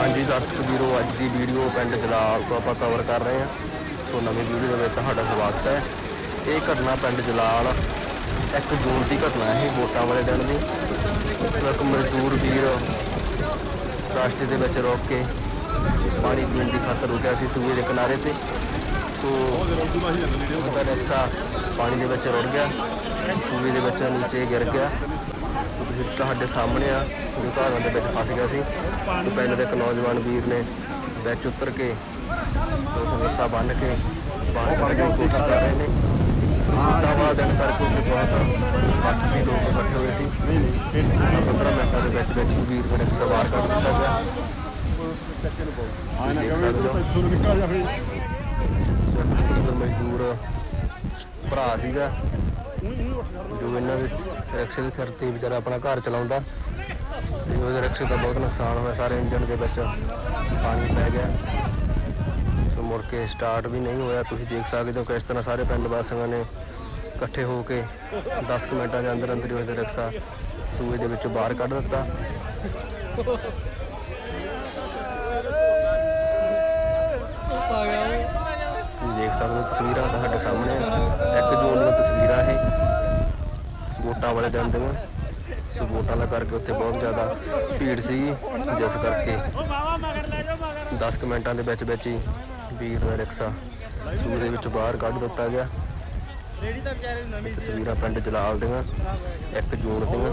ਹਾਂਜੀ, ਦਰਸ਼ਕ ਵੀਰੋ, ਅੱਜ ਦੀ ਵੀਡੀਓ ਪਿੰਡ ਜਲਾਲ ਤੋਂ ਆਪਾਂ ਕਵਰ ਕਰ ਰਹੇ ਹਾਂ। ਸੋ ਨਵੀਂ ਵੀਡੀਓ ਦੇ ਵਿੱਚ ਤੁਹਾਡਾ ਸਵਾਗਤ ਹੈ। ਇਹ ਘਟਨਾ ਪਿੰਡ ਜਲਾਲ, ਇੱਕ ਜੂਨ ਦੀ ਘਟਨਾ ਹੈ, ਇਹ ਵੋਟਾਂ ਵਾਲੇ ਦਿਨ ਦੀ। ਇੱਕ ਮਜ਼ਦੂਰ ਵੀਰ ਰਾਸਤੇ ਦੇ ਵਿੱਚ ਰੋਕ ਕੇ ਪਾਣੀ ਪੀਣ ਦੀ ਖਾਤਰ ਰੁਕਿਆ ਸੀ ਸੂਏ ਦੇ ਕਿਨਾਰੇ ਤੇ। ਸੋ ਉਹਦਾ ਰਿਕਸ਼ਾ ਪਾਣੀ ਦੇ ਵਿੱਚ ਰੁੜ ਗਿਆ, ਸੂਏ ਦੇ ਵਿੱਚ ਨੀਚੇ ਗਿਰ ਗਿਆ। ਸੋ ਤੁਸੀਂ ਤੁਹਾਡੇ ਸਾਹਮਣੇ ਆ ਉਹ ਧਾਰਾਂ ਦੇ ਵਿੱਚ ਫਸ ਗਿਆ ਸੀ। ਸੋ ਪਿੰਡ ਦੇ ਇੱਕ ਨੌਜਵਾਨ ਵੀਰ ਨੇ ਵਿੱਚ ਉਤਰ ਕੇ ਸੋ ਉਸ ਰੱਸਾ ਬੰਨ੍ਹ ਕੇ ਬਾਹਰ ਕੱਢਣ ਦੀ ਕੋਸ਼ਿਸ਼ ਕਰ ਰਹੇ ਨੇ। ਵੋਟਾਂ ਦਿਨ ਕਰਕੇ ਉੱਥੇ ਬਹੁਤ ਕਾਫੀ ਲੋਕ ਇਕੱਠੇ ਹੋਏ ਸੀ। 15 ਮਿੰਟਾਂ ਦੇ ਵਿੱਚ ਵਿੱਚ ਵੀਰ ਨੇ ਰਿਕਸ਼ਾ ਬਾਹਰ ਕੱਢ ਦਿੱਤਾ ਗਿਆ। ਆਇਆ ਨਾ ਦੇਖ ਇੱਥੋਂ ਨਿਕਲ ਜਾ ਫੇ ਇੱਕ ਮਜ਼ਦੂਰ ਭਰਾ ਸੀਗਾ, ਜੋ ਇਹਨਾਂ ਦੇ ਰਿਕਸ਼ੇ ਦੇ ਸਿਰ ਤੇ ਵਿਚਾਰਾ ਆਪਣਾ ਘਰ ਚਲਾਉਂਦਾ। ਤੇ ਉਹਦੇ ਰਿਕਸ਼ੇ ਦਾ ਬਹੁਤ ਨੁਕਸਾਨ ਹੋਇਆ, ਸਾਰੇ ਇੰਜਨ ਦੇ ਵਿੱਚ ਪਾਣੀ ਪੈ ਗਿਆ। ਸੋ ਮੁੜ ਕੇ ਸਟਾਰਟ ਵੀ ਨਹੀਂ ਹੋਇਆ। ਤੁਸੀਂ ਦੇਖ ਸਕਦੇ ਹੋ ਕਿਸ ਤਰ੍ਹਾਂ ਸਾਰੇ ਪਿੰਡ ਵਾਸੀਆਂ ਨੇ ਇਕੱਠੇ ਹੋ ਕੇ 10 ਕੁ ਮਿੰਟਾਂ ਦੇ ਅੰਦਰ ਅੰਦਰ ਹੀ ਉਹਦਾ ਰਿਕਸ਼ਾ ਸੂਏ ਦੇ ਵਿੱਚੋਂ ਬਾਹਰ ਕੱਢ ਦਿੱਤਾ ਤੁਸੀਂ ਦੇਖ ਸਕਦੇ ਹੋ ਤਸਵੀਰਾਂ ਤੁਹਾਡੇ ਸਾਹਮਣੇ ਆ। ਇੱਕ ਜੂਨ ਦੀਆਂ ਤਸਵੀਰਾਂ ਇਹ ਵੋਟਾਂ ਵਾਲੇ ਦਿਨ ਦੀਆਂ। ਸੋ ਵੋਟਾਂ ਦਾ ਕਰਕੇ ਉੱਥੇ ਬਹੁਤ ਜ਼ਿਆਦਾ ਭੀੜ ਸੀ ਜਿਸ ਕਰਕੇ 10 ਕੁ ਮਿੰਟਾਂ ਦੇ ਵਿੱਚ ਵਿੱਚ ਹੀ ਵੀਰ ਦਾ ਰਿਕਸ਼ਾ ਸੂਏ ਦੇ ਵਿੱਚ ਬਾਹਰ ਕੱਢ ਦਿੱਤਾ ਗਿਆ। ਤਸਵੀਰਾਂ ਪਿੰਡ ਜਲਾਲ ਦੀਆਂ 1 ਜੂਨ ਦੀਆਂ।